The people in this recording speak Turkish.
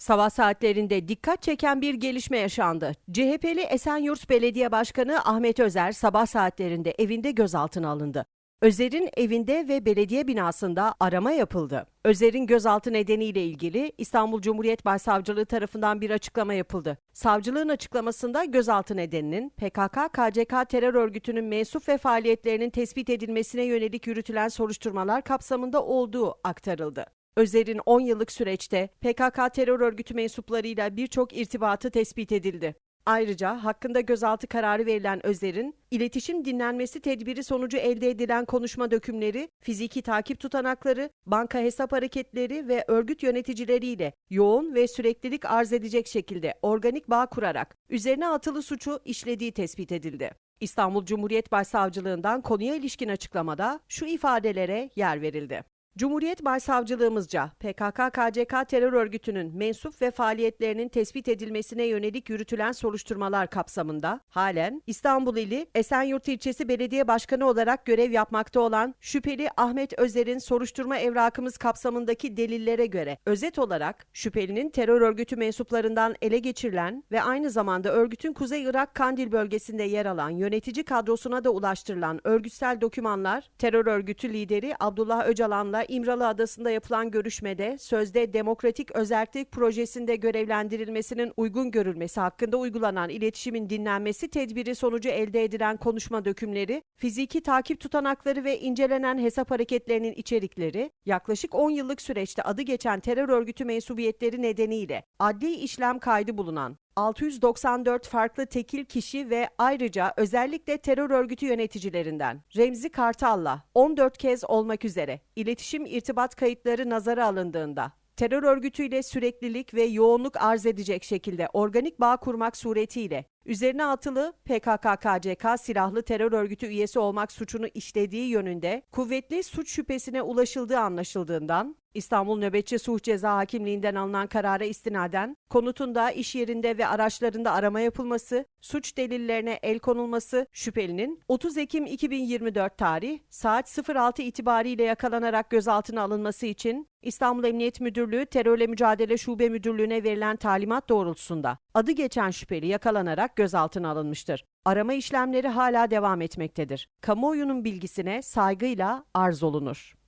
Sabah saatlerinde dikkat çeken bir gelişme yaşandı. CHP'li Esenyurt Belediye Başkanı Ahmet Özer sabah saatlerinde evinde gözaltına alındı. Özer'in evinde ve belediye binasında arama yapıldı. Özer'in gözaltı nedeniyle ilgili İstanbul Cumhuriyet Başsavcılığı tarafından bir açıklama yapıldı. Savcılığın açıklamasında gözaltı nedeninin PKK-KCK terör örgütünün mensup ve faaliyetlerinin tespit edilmesine yönelik yürütülen soruşturmalar kapsamında olduğu aktarıldı. Özer'in 10 yıllık süreçte PKK terör örgütü mensuplarıyla birçok irtibatı tespit edildi. Ayrıca hakkında gözaltı kararı verilen Özer'in iletişim dinlenmesi tedbiri sonucu elde edilen konuşma dökümleri, fiziki takip tutanakları, banka hesap hareketleri ve örgüt yöneticileriyle yoğun ve süreklilik arz edecek şekilde organik bağ kurarak üzerine atılı suçu işlediği tespit edildi. İstanbul Cumhuriyet Başsavcılığından konuya ilişkin açıklamada şu ifadelere yer verildi. Cumhuriyet Başsavcılığımızca PKK-KCK terör örgütünün mensup ve faaliyetlerinin tespit edilmesine yönelik yürütülen soruşturmalar kapsamında halen İstanbul ili Esenyurt ilçesi belediye başkanı olarak görev yapmakta olan şüpheli Ahmet Özer'in soruşturma evrakımız kapsamındaki delillere göre özet olarak şüphelinin terör örgütü mensuplarından ele geçirilen ve aynı zamanda örgütün Kuzey Irak Kandil bölgesinde yer alan yönetici kadrosuna da ulaştırılan örgütsel dokümanlar terör örgütü lideri Abdullah Öcalan'la İmralı Adası'nda yapılan görüşmede sözde demokratik özellik projesinde görevlendirilmesinin uygun görülmesi hakkında uygulanan iletişimin dinlenmesi tedbiri sonucu elde edilen konuşma dökümleri, fiziki takip tutanakları ve incelenen hesap hareketlerinin içerikleri, yaklaşık 10 yıllık süreçte adı geçen terör örgütü mensubiyetleri nedeniyle adli işlem kaydı bulunan 694 farklı tekil kişi ve ayrıca özellikle terör örgütü yöneticilerinden Remzi Kartal'la 14 kez olmak üzere iletişim irtibat kayıtları nazara alındığında terör örgütüyle süreklilik ve yoğunluk arz edecek şekilde organik bağ kurmak suretiyle üzerine atılı PKK-KCK silahlı terör örgütü üyesi olmak suçunu işlediği yönünde kuvvetli suç şüphesine ulaşıldığı anlaşıldığından İstanbul Nöbetçi Suç Ceza Hakimliğinden alınan karara istinaden konutunda, iş yerinde ve araçlarında arama yapılması, suç delillerine el konulması, şüphelinin 30 Ekim 2024 tarih saat 06 itibariyle yakalanarak gözaltına alınması için İstanbul Emniyet Müdürlüğü Terörle Mücadele Şube Müdürlüğü'ne verilen talimat doğrultusunda adı geçen şüpheli yakalanarak gözaltına alınmıştır. Arama işlemleri hala devam etmektedir. Kamuoyunun bilgisine saygıyla arz olunur.